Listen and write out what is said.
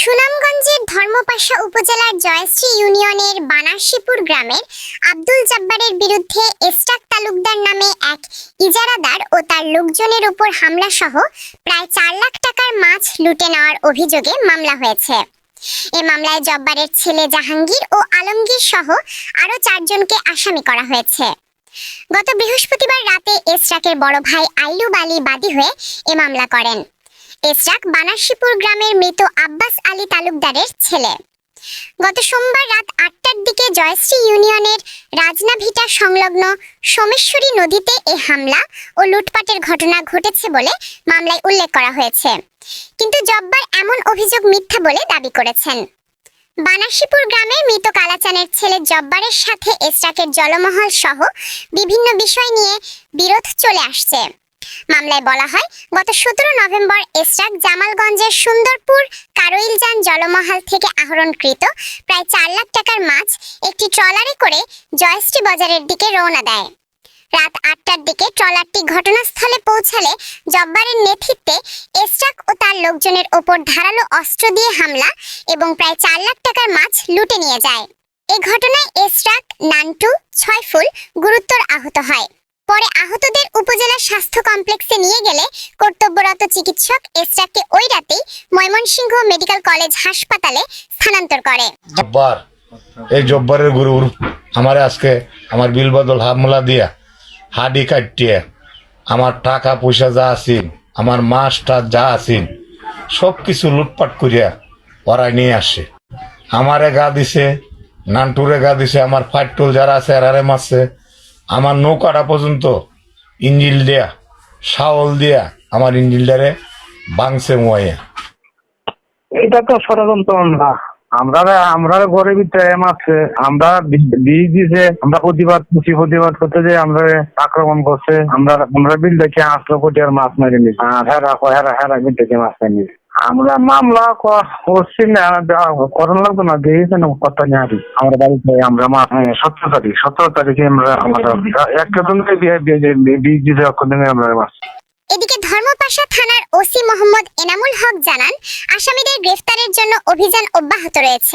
সুনামগঞ্জের ধর্মপাশা উপজেলার জয়শ্রী ইউনিয়নের বানারশিপুর গ্রামের আব্দুল জব্বারের বিরুদ্ধে এস্টাক তালুকদার নামে এক ইজারাদার ও তার লোকজনের উপর হামলা সহ প্রায় চার লাখ টাকার মাছ লুটে নেওয়ার অভিযোগে মামলা হয়েছে। এ মামলায় জব্বারের ছেলে জাহাঙ্গীর ও আলমগীর সহ আরও চারজনকে আসামি করা হয়েছে। গত বৃহস্পতিবার রাতে এসরাকের বড় ভাই আইলুব বালি বাদী হয়ে এ মামলা করেন। এসরাক বানারশিপুর গ্রামের মৃত আব্বাস আলী তালুকদারের ছেলে। গত সোমবার রাত আটটার দিকে জয়শ্রী ইউনিয়নের রাজনাভিটা সংলগ্ন সোমেশ্বরী নদীতে এ হামলা ও লুটপাটের ঘটনা ঘটেছে বলে মামলায় উল্লেখ করা হয়েছে। কিন্তু জব্বার এমন অভিযোগ মিথ্যা বলে দাবি করেছেন। বানারশিপুর গ্রামের মৃত কালাচানের ছেলে জব্বারের সাথে এসরাকের জলমহল সহ বিভিন্ন বিষয় নিয়ে বিরোধ চলে আসছে। মামলায় বলা হয়, গত সতেরো নভেম্বর এসরাক জামালগঞ্জের সুন্দরপুর কারইলজান জলমহল থেকে আহরণকৃত প্রায় চার লাখ টাকার মাছ একটি ট্রলারে করে জয়শ্রী বাজারের দিকে রওনা দেয়। রাত আটটার দিকে ট্রলারটি ঘটনাস্থলে পৌঁছালে জব্বারের নেতৃত্বে এসরাক ও তার লোকজনের ওপর ধারালো অস্ত্র দিয়ে হামলা এবং প্রায় চার লাখ টাকার মাছ লুটে নিয়ে যায়। এ ঘটনায় এসরাক নান্টু ছয়ফুল গুরুতর আহত হয়। পরে আহতদের উপজেলা স্বাস্থ্য কমপ্লেক্সে নিয়ে গেলে কর্তব্যরত চিকিৎসক এসরাককে ওই রাতেই ময়মনসিংহ মেডিকেল কলেজ হাসপাতালে স্থানান্তর করে। জব্বার। এই জব্বারের গুরুর আমারে আজকে আমার বিল বদল হামলা দিয়া, হাডি কাটিয়ে, আমার টাকা পয়সা যা আছিল, আমার মাছটা যা আছিল সব কিছু লুটপাট করিয়া ওরা নিয়ে আসে। আমারে গা দিছে, নানটুরে গা দিছে, আমার ফাইটুল যারা আছে আর এরারে মারছে আমার নৌকাটা পর্যন্ত ইঞ্জিল দেয়া, শাওল দিয়া আমার ইঞ্জিলটারে বাংছে মোয়াইয়া। এটা তো ষড়যন্ত্র না আমরা আমরা ঘরে ভিতরে আছে। আমরা বি- বীজ দিছে, আমরা প্রতিবাদ করছি, প্রতিবাদ করতে যে আমরা আক্রমণ করছে। আমরা আমরা বিল দেখে আটশো কোটি আর মাছ মেরে নিছি। আর হেরা হেরা হেরা বিল দেখে মাছ মেরে নিছি। আমরা মামলা করছি না করার না দিয়েছেন কথা নিয়ে আমরা বাড়িতে, আমরা সতেরো তারিখ, সতেরো তারিখে আমরা আমরা একটা দিন দিছে অক্ষদিনে আমরা এদিকে ধর্মপাশা থানার ওসি মোহাম্মদ এনামুল হক জানান, আসামিদের গ্রেফতারের জন্য অভিযান অব্যাহত রয়েছে।